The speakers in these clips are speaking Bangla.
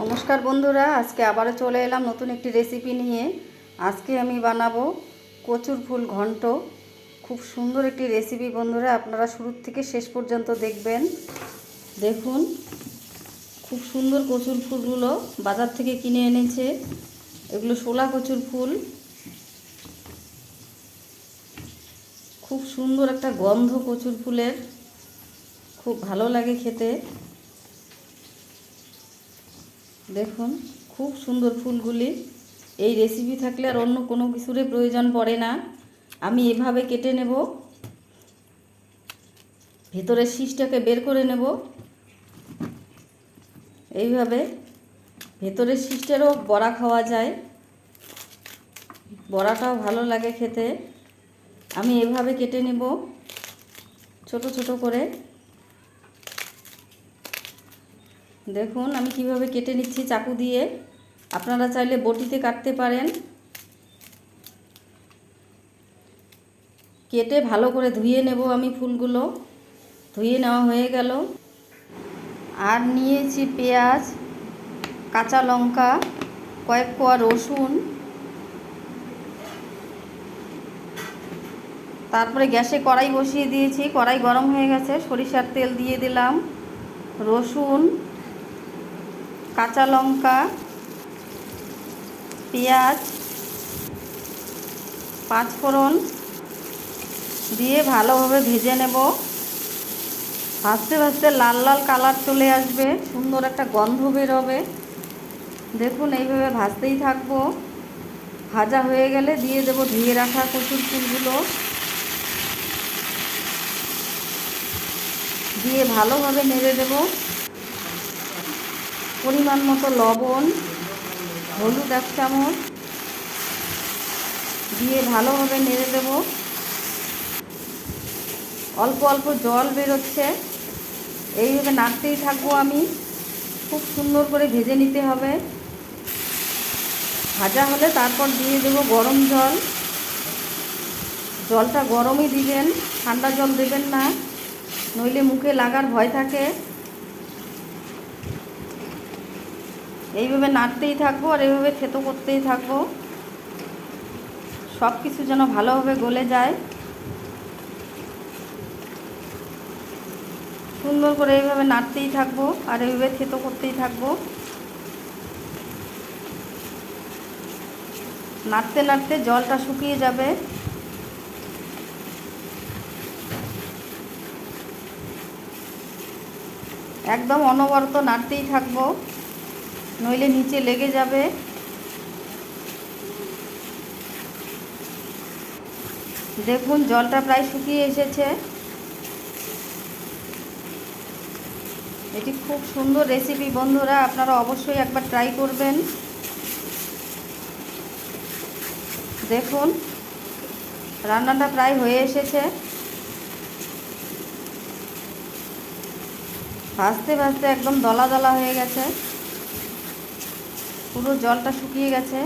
নমস্কার বন্ধুরা, আজকে আবারও চলে এলাম নতুন একটি রেসিপি নিয়ে। আজকে আমি বানাবো কচুর ফুল ঘন্ট। খুব সুন্দর একটি রেসিপি বন্ধুরা, আপনারা শুরুর থেকে শেষ পর্যন্ত দেখবেন। দেখুন, খুব সুন্দর কচুর ফুলগুলো বাজার থেকে কিনে এনেছে। এগুলো শোলা কচুর ফুল। খুব সুন্দর একটা গন্ধ কচুর ফুলের। খুব ভালো লাগে খেতে। দেখুন, খুব সুন্দর ফুলগুলি। এই রেসিপি থাকলে আর অন্য কোনো কিছুরই প্রয়োজন পড়ে না। আমি এভাবে কেটে নেব। ভেতরের শীষটাকে বের করে নেব। এইভাবে ভেতরের শীষটারও বড়া খাওয়া যায়। বড়াটাও ভালো লাগে খেতে। আমি এভাবে কেটে নেব, ছোট ছোট করে। দেখুন, আমি কীভাবে কেটে নিচ্ছি চাকু দিয়ে। আপনারা চাইলে বটিতে কাটতে পারেন। কেটে ভালো করে ধুয়ে নেব আমি ফুলগুলো। ধুয়ে নেওয়া হয়ে গেল। আর নিয়েছি পেঁয়াজ, কাঁচা লঙ্কা, কয়েক কোয়া রসুন। তারপরে গ্যাসে কড়াই বসিয়ে দিয়েছি। কড়াই গরম হয়ে গেছে, সরিষার তেল দিয়ে দিলাম। রসুন কাঁচা লঙ্কা, পেঁয়াজ, পাঁচফোড়ন দিয়ে ভালোভাবে ভেজে নেব। ভাজতে ভাজতে লাল লাল কালার চলে আসবে, সুন্দর একটা গন্ধ বেরোবে। দেখুন, এইভাবে ভাজতেই থাকব। ভাজা হয়ে গেলে দিয়ে দেব ধুয়ে রাখা কচুর ফুলগুলো দিয়ে ভালোভাবে নেড়ে দেবো। পরিমাণ মতো লবণ, হলুদ এক চামচ, দিয়ে ভালোভাবে নেড়ে দেব। অল্প অল্প জল বেরোচ্ছে, এইভাবে নাড়তেই থাকব আমি। খুব সুন্দর করে ভেজে নিতে হবে। ভাজা হলে তারপর দিয়ে দেব গরম জল। জলটা গরমই দিবেন, ঠান্ডা জল দেবেন না, নইলে মুখে লাগার ভয় থাকে। এইভাবে নাড়তেই থাকব আর এইভাবে থেতো করতেই থাকব। সব কিছু যেন ভালোভাবে গলে যায়। সুন্দর করে এইভাবে নাড়তেই থাকব আর এইভাবে থেতো করতেই থাকব। নাড়তে নাড়তে জলটা শুকিয়ে যাবে। একদম অনবরত নাড়তেই থাকব। নইলে নিচে লেগে যাবে। দেখুন, জলটা প্রায় শুকিয়ে এসেছে। এটি খুব সুন্দর রেসিপি বন্ধুরা। আপনারা অবশ্যই একবার ট্রাই করবেন। দেখুন, রান্নাটা প্রায় হয়ে এসেছে। ভাজতে ভাজতে একদম দলা দলা হয়ে গেছে। পুরো জলটা শুকিয়ে গেছে।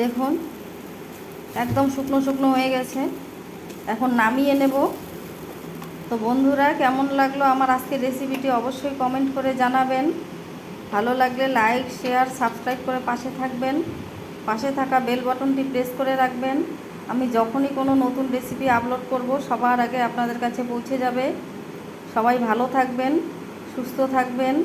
দেখুন, একদম শুকনো শুকনো হয়ে গেছে। এখন নামিয়ে নেব। তো বন্ধুরা, কেমন লাগল আমার আজকের রেসিপিটি অবশ্যই কমেন্ট করে জানাবেন। ভালো লাগলে লাইক শেয়ার সাবস্ক্রাইব করে পাশে থাকবেন। পাশে থাকা বেল বাটনটি প্রেস করে রাখবেন। আমি যখনই কোনো নতুন রেসিপি আপলোড করব, সবার আগে আপনাদের কাছে পৌঁছে যাবে। সবাই ভালো থাকবেন, সুস্থ থাকবেন।